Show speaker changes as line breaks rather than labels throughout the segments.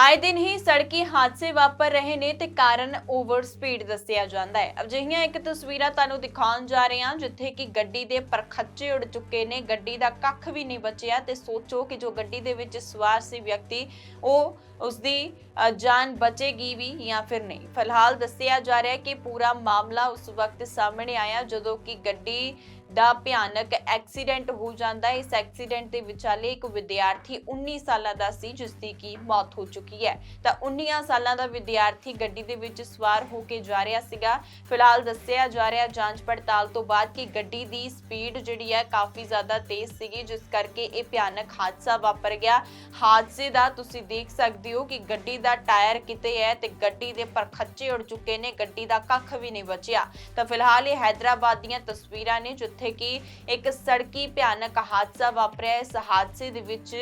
ਆਏ ਦਿਨ ਹੀ ਸੜਕੀ ਹਾਦਸੇ ਵਾਪਰ ਰਹੇ ਨੇ ਤੇ ਕਾਰਨ ਓਵਰ ਸਪੀਡ ਦੱਸਿਆ ਜਾਂਦਾ ਹੈ। ਅਜਿਹੀਆਂ ਇੱਕ ਤਸਵੀਰਾਂ ਤੁਹਾਨੂੰ ਦਿਖਾਉਣ ਜਾ ਰਹੇ ਹਾਂ, ਜਿੱਥੇ ਕਿ ਗੱਡੀ ਦੇ ਪਰਖੱਚੇ ਉੱਡ ਚੁੱਕੇ ਨੇ। ਗੱਡੀ ਦਾ ਕੱਖ ਵੀ ਨਹੀਂ ਬਚਿਆ ਤੇ ਸੋਚੋ ਕਿ ਜੋ ਗੱਡੀ ਦੇ ਵਿੱਚ ਸਵਾਰ ਸੀ ਵਿਅਕਤੀ, ਉਹ ਉਸਦੀ ਜਾਨ ਬਚੇਗੀ ਵੀ ਜਾਂ ਫਿਰ ਨਹੀਂ। ਫਿਲਹਾਲ ਦੱਸਿਆ ਜਾ ਰਿਹਾ ਹੈ ਕਿ ਪੂਰਾ ਮਾਮਲਾ ਉਸ ਵਕਤ ਸਾਹਮਣੇ ਆਇਆ, ਜਦੋਂ ਕਿ ਗੱਡੀ ਦਾ ਭਿਆਨਕ ਐਕਸੀਡੈਂਟ ਹੋ ਜਾਂਦਾ ਹੈ। ਇਸ ਐਕਸੀਡੈਂਟ ਦੇ ਵਿਚਾਲੇ ਇੱਕ ਵਿਦਿਆਰਥੀ 19 ਸਾਲਾਂ ਦਾ ਸੀ ਜਿਸ ਦੀ ਕੀ ਮੌਤ ਹੋ ਚੁੱਕੀ ਹੈ। ਤਾਂ 19 ਸਾਲਾਂ ਦਾ ਵਿਦਿਆਰਥੀ ਗੱਡੀ ਦੇ ਵਿੱਚ ਸਵਾਰ ਹੋ ਕੇ ਜਾ ਰਿਹਾ ਸੀਗਾ। ਫਿਲਹਾਲ ਦੱਸਿਆ ਜਾ ਰਿਹਾ, ਜਾਂਚ ਪੜਤਾਲ ਤੋਂ ਬਾਅਦ ਕਿ ਗੱਡੀ ਦੀ ਸਪੀਡ ਜਿਹੜੀ ਹੈ ਕਾਫੀ ਜ਼ਿਆਦਾ ਤੇਜ਼ ਸੀਗੀ, ਜਿਸ ਕਰਕੇ ਇਹ ਭਿਆਨਕ ਹਾਦਸਾ ਵਾਪਰ ਗਿਆ। ਹਾਦਸੇ ਦਾ ਤੁਸੀਂ ਦੇਖ ਸਕਦੇ ਹੋ ਕਿ ਗੱਡੀ ਦਾ ਟਾਇਰ ਕਿਤੇ ਹੈ ਤੇ ਗੱਡੀ ਦੇ ਪਰਖੱਚੇ ਉੜ ਚੁੱਕੇ ਨੇ, ਗੱਡੀ ਦਾ ਕੱਖ ਵੀ ਨਹੀਂ ਬਚਿਆ। ਤਾਂ ਫਿਲਹਾਲ ਇਹ ਹੈਦਰਾਬਾਦ ਦੀਆਂ ਤਸਵੀਰਾਂ ਨੇ, ਜਿੱਥੇ ਕਿ ਇੱਕ ਸੜਕੀ ਭਿਆਨਕ ਹਾਦਸਾ ਵਾਪਰਿਆ ਇਸ ਹਾਦਸੇ ਦੇ ਵਿੱਚ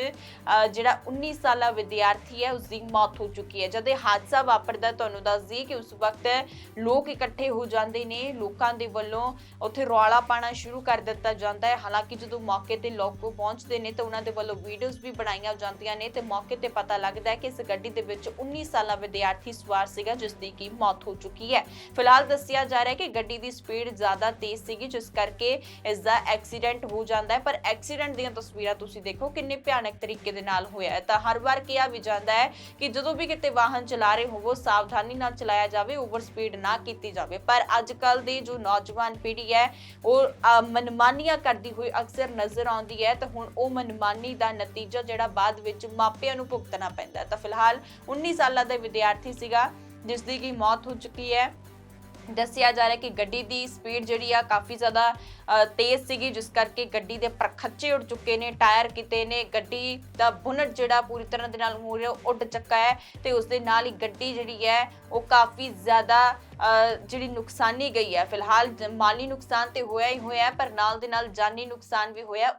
ਜਿਹੜਾ 19 ਸਾਲਾ ਵਿਦਿਆਰਥੀ ਹੈ ਉਸ ਦੀ ਮੌਤ ਹੋ ਚੁੱਕੀ ਹੈ। ਜਦ ਇਹ ਹਾਦਸਾ ਵਾਪਰਦਾ, ਤੁਹਾਨੂੰ ਦੱਸਦੀ ਕਿ ਉਸ ਵਕਤ ਲੋਕ ਇਕੱਠੇ ਹੋ ਜਾਂਦੇ ਨੇ। ਲੋਕਾਂ ਦੇ ਵੱਲੋਂ ਉੱਥੇ ਰੌਲਾ ਪਾਣਾ ਸ਼ੁਰੂ ਕਰ ਦਿੱਤਾ ਜਾਂਦਾ ਹੈ। ਹਾਲਾਂਕਿ ਜਦੋਂ ਮੌਕੇ ਤੇ ਲੋਕ ਪਹੁੰਚਦੇ ਨੇ, ਤਾਂ ਉਹਨਾਂ ਦੇ ਵੱਲੋਂ ਵੀਡੀਓਜ਼ ਵੀ ਬਣਾਈਆਂ ਜਾਂਦੀਆਂ ਨੇ। ਤੇ ਮੌਕੇ ਤੇ ਪਤਾ ਲੱਗਦਾ ਹੈ ਕਿ ਇਸ ਗੱਡੀ ਦੇ ਵਿੱਚ 19 ਸਾਲਾ ਵਿਦਿਆਰਥੀ ਸਵਾਰ ਸੀਗਾ, ਜਿਸ ਦੀ ਕੀ ਮੌਤ ਹੋ ਚੁੱਕੀ ਹੈ। ਫਿਲਹਾਲ ਦੱਸਿਆ ਜਾ ਰਿਹਾ ਹੈ ਕਿ ਗੱਡੀ ਦੀ ਸਪੀਡ ਜ਼ਿਆਦਾ ਤੇਜ਼ ਸੀਗੀ, ਜਿਸ ਕਰਕੇ ਇਸ ਦਾ ਐਕਸੀਡੈਂਟ ਹੋ ਜਾਂਦਾ ਹੈ। ਪਰ ਐਕਸੀਡੈਂਟ ਦੀਆਂ ਤਸਵੀਰਾਂ ਤੁਸੀਂ ਦੇਖੋ, ਕਿੰਨੇ ਭਿਆਨਕ ਤਰੀਕੇ ਦੇ ਨਾਲ ਹੋਇਆ ਹੈ। ਤਾਂ ਹਰ ਵਾਰ ਕਿਹਾ ਵੀ ਜਾਂਦਾ ਹੈ ਕਿ ਜਦੋਂ ਵੀ ਕਿਤੇ ਵਾਹਨ ਚਲਾ ਰਹੇ ਹੋਵੋ, ਸਾਵਧਾਨੀ ਨਾਲ ਚਲਾਇਆ ਜਾਵੇ, ਓਵਰ ਸਪੀਡ ਨਾ ਕੀਤੀ ਜਾਵੇ। ਪਰ ਅੱਜ ਕੱਲ ਦੀ ਜੋ ਨੌਜਵਾਨ ਪੀੜ੍ਹੀ ਹੈ, ਉਹ ਮਨਮਾਨੀਆਂ ਕਰਦੀ ਹੋਈ ਅਕਸਰ ਨਜ਼ਰ ਆਉਂਦੀ ਹੈ। ਤਾਂ ਹੁਣ ਉਹ ਮਨਮਾਨੀ ਦਾ ਨਤੀਜਾ ਜਿਹੜਾ ਬਾਅਦ ਵਿੱਚ ਮਾਪਿਆਂ ਨੂੰ ਭੁਗਤਣਾ ਪੈਂਦਾ ਤਾਂ ਫਿਲਹਾਲ 19 ਸਾਲਾਂ ਦਾ ਵਿਦਿਆਰਥੀ ਸੀਗਾ ਜਿਸ ਦੀ ਕੀ ਮੌਤ ਹੋ ਚੁੱਕੀ ਹੈ। ਦੱਸਿਆ ਜਾ ਰਿਹਾ ਕਿ ਗੱਡੀ ਦੀ ਸਪੀਡ ਜਿਹੜੀ ਆ ਕਾਫੀ ਜ਼ਿਆਦਾ ਤੇਜ਼ ਸੀਗੀ, ਜਿਸ ਕਰਕੇ ਗੱਡੀ ਦੇ ਪਰਖੱਚੇ ਉੱਡ ਚੁੱਕੇ ਨੇ, ਟਾਇਰ ਕਿਤੇ ਨੇ, ਗੱਡੀ ਦਾ ਬੁਨਟ ਜਿਹੜਾ ਪੂਰੀ ਤਰ੍ਹਾਂ ਦੇ ਨਾਲ ਮੂਰੇ ਉੱਡ ਚੱਕਾ ਹੈ ਤੇ ਉਸ ਦੇ ਨਾਲ ਹੀ ਗੱਡੀ ਜਿਹੜੀ ਹੈ, ਉਹ ਕਾਫੀ ਜ਼ਿਆਦਾ ਜਿਹੜੀ ਨੁਕਸਾਨੀ ਗਈ ਹੈ। ਫਿਲਹਾਲ ਮਾਲੀ ਨੁਕਸਾਨ ਤੇ ਹੋਇਆ ਹੀ ਹੋਇਆ ਪਰ ਨਾਲ ਦੇ ਨਾਲ ਜਾਨੀ ਨੁਕਸਾਨ ਵੀ ਹੋਇਆ।